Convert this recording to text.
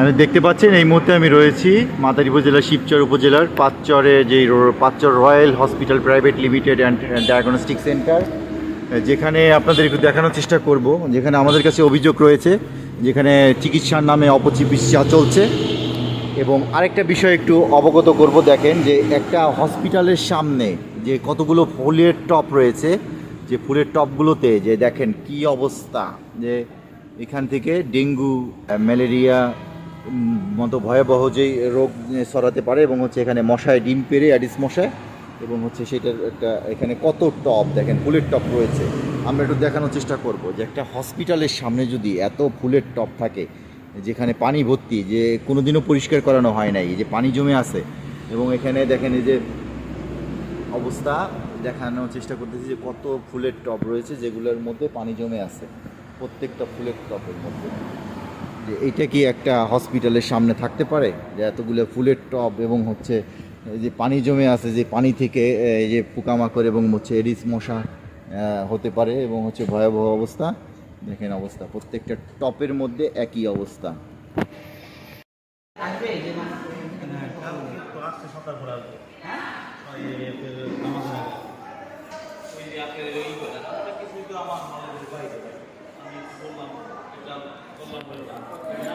আমি দেখতে পাচ্ছেন, এই মুহূর্তে আমি রয়েছি মাদারী উপজেলার শিবচর উপজেলার পাঁচচরে যে Panchchar royal hospital private limited and diagnostic centre, যেখানে আপনাদের একটু দেখানোর চেষ্টা করব। যেখানে আমাদের কাছে অভিযোগ রয়েছে, যেখানে চিকিৎসার নামে অপচিকিৎসা চলছে। এবং আরেকটা বিষয় একটু অবগত করব, দেখেন যে একটা হসপিটালের সামনে যে কতগুলো ফুলের টপ রয়েছে, যে ফুলের টপগুলোতে যে দেখেন কি অবস্থা, যে এখান থেকে ডেঙ্গু, ম্যালেরিয়া মতো ভয়াবহ যেই রোগ সরাতে পারে এবং হচ্ছে এখানে মশায় ডিম পেরে অ্যাডিস মশায় এবং হচ্ছে সেটার একটা এখানে কত টপ, দেখেন ফুলের টপ রয়েছে। আমরা একটু দেখানোর চেষ্টা করব যে একটা হসপিটালের সামনে যদি এত ফুলের টপ থাকে, যেখানে পানি ভর্তি, যে কোনোদিনও পরিষ্কার করানো হয় নাই যে পানি জমে আছে, এবং এখানে দেখেন এই যে অবস্থা, দেখানোর চেষ্টা করতেছি যে কত ফুলের টব রয়েছে, যেগুলোর মধ্যে পানি জমে আছে, প্রত্যেকটা ফুলের টবের মধ্যে। যে এইটা কি একটা হসপিটালের সামনে থাকতে পারে? যে এতগুলো ফুলের টব এবং হচ্ছে যে পানি জমে আছে যে পানি থেকে এই যে পোকামাকড় এবং হচ্ছে এডিস মশা আহ, হতে পারে এবং হচ্ছে ভয়াবহ অবস্থা। দেখেন অবস্থা প্রত্যেকটা টপের মধ্যে একই অবস্থা। আসবে somebody.